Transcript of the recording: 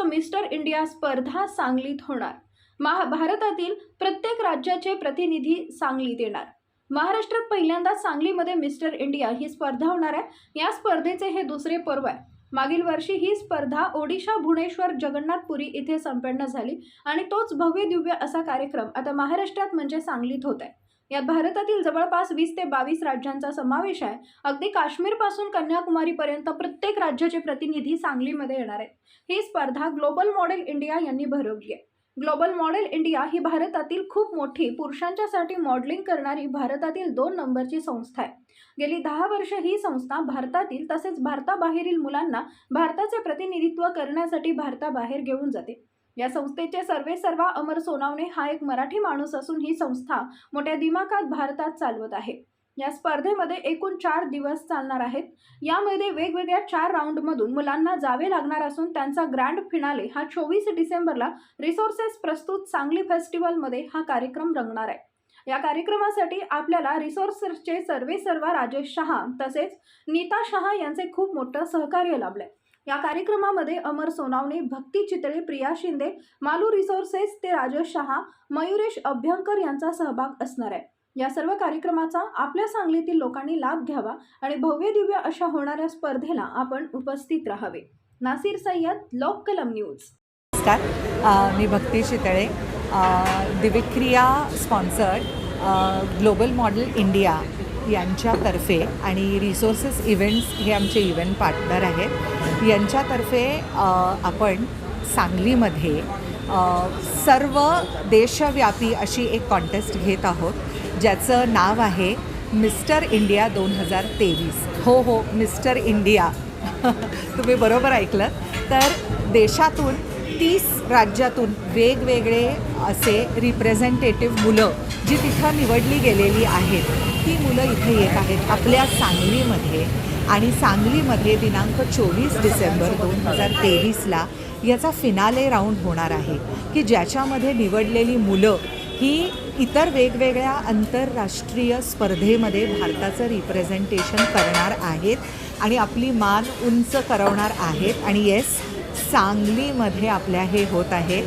Mister India स्पर्धा सांगलीत होणार. महा भारतातील प्रत्येक राज्याचे प्रतिनिधी सांगलीत येणार. महाराष्ट्रात पहिल्यांदा सांगलीमध्ये मिस्टर इंडिया ही स्पर्धा होणार आहे. या स्पर्धेचे हे दुसरे पर्व आहे. मागील वर्षी ही स्पर्धा ओडिशा भुवनेश्वर जगन्नाथपुरी इथे संपन्न झाली आणि तोच भव्य दिव्य असा कार्यक्रम आता महाराष्ट्रात म्हणजे सांगलीत होत आहे. यात भारतातील जवळपास वीस ते बावीस राज्यांचा समावेश आहे. अगदी काश्मीरपासून कन्याकुमारीपर्यंत प्रत्येक राज्याचे प्रतिनिधी सांगलीमध्ये येणार आहेत. ही स्पर्धा ग्लोबल मॉडेल इंडिया यांनी भरवली आहे. ग्लोबल मॉडेल इंडिया ही भारतातील खूप मोठी पुरुषांच्यासाठी मॉडेलिंग करणारी भारतातील दोन नंबरची संस्था आहे. गेली दहा वर्ष ही संस्था भारतातील तसेच भारताबाहेरील मुलांना भारताचे प्रतिनिधित्व करण्यासाठी भारताबाहेर घेऊन जाते. या संस्थेचे सर्वे सर्वा अमर सोनावणे हा एक मराठी माणूस असून ही संस्था मोठ्या दिमाखात भारतात चालवत आहे. या स्पर्धेमध्ये एकूण चार दिवस चालणार आहेत. यामध्ये वेगवेगळ्या चार राऊंडमधून मुलांना जावे लागणार असून त्यांचा ग्रँड फिनाले हा चोवीस डिसेंबरला रिसोर्सेस प्रस्तुत सांगली फेस्टिवलमध्ये हा कार्यक्रम रंगणार आहे. या कार्यक्रमासाठी आपल्याला रिसोर्सेसचे सर्वे सर्वा राजेश शहा तसेच नीता शहा यांचे खूप मोठं सहकार्य लाभलं आहे या कार्यक्रमामध्ये अमर सोनावणे भक्ती चितळे प्रिया शिंदे मालू रिसोर्सेस ते राजेश शहा मयुरेश अभ्यंकर यांचा सहभाग असणार आहे. या सर्व कार्यक्रमाचा आपल्या सांगलीतील लोकांनी लाभ घ्यावा आणि भव्य दिव्य अशा होणाऱ्या स्पर्धेला आपण उपस्थित राहावे. नासिर सय्यद लोककलम न्यूज. नमस्कार. मी भक्ती शितळे अ, दिविक्रिया स्पॉन्सर्ड ग्लोबल मॉडेल इंडिया. यांच्यातर्फे आणि रिसोर्सेस इव्हेंट्स हे आमचे इव्हेंट पार्टनर आहेत. यांच्यातर्फे आपण सांगलीमध्ये सर्व देशव्यापी अशी एक कॉन्टेस्ट घेत आहोत ज्याचं नाव आहे मिस्टर इंडिया दोन हजार तेवीस. हो हो मिस्टर इंडिया. तुम्ही बरोबर ऐकलं. तर देशातून तीस राज्यातून वेगवेगळे असे रिप्रेझेंटेटिव्ह मुलं जी तिथं निवडली गेलेली आहेत ती मुलं इथे येत आहेत आपल्या सांगलीमध्ये. आणि सांगलीमध्ये दिनांक चोवीस डिसेंबर दोन हजार तेवीसला याचा फिनाले राऊंड होणार आहे की ज्याच्यामध्ये निवडलेली मुलं ही इतर वेगवेगळ्या आंतरराष्ट्रीय स्पर्धेमध्ये भारताचं रिप्रेझेंटेशन करणार आहेत आणि आपली मान उंच करवणार आहेत. आणि येस सांगलीमध्ये आपल्या हे होत आहे.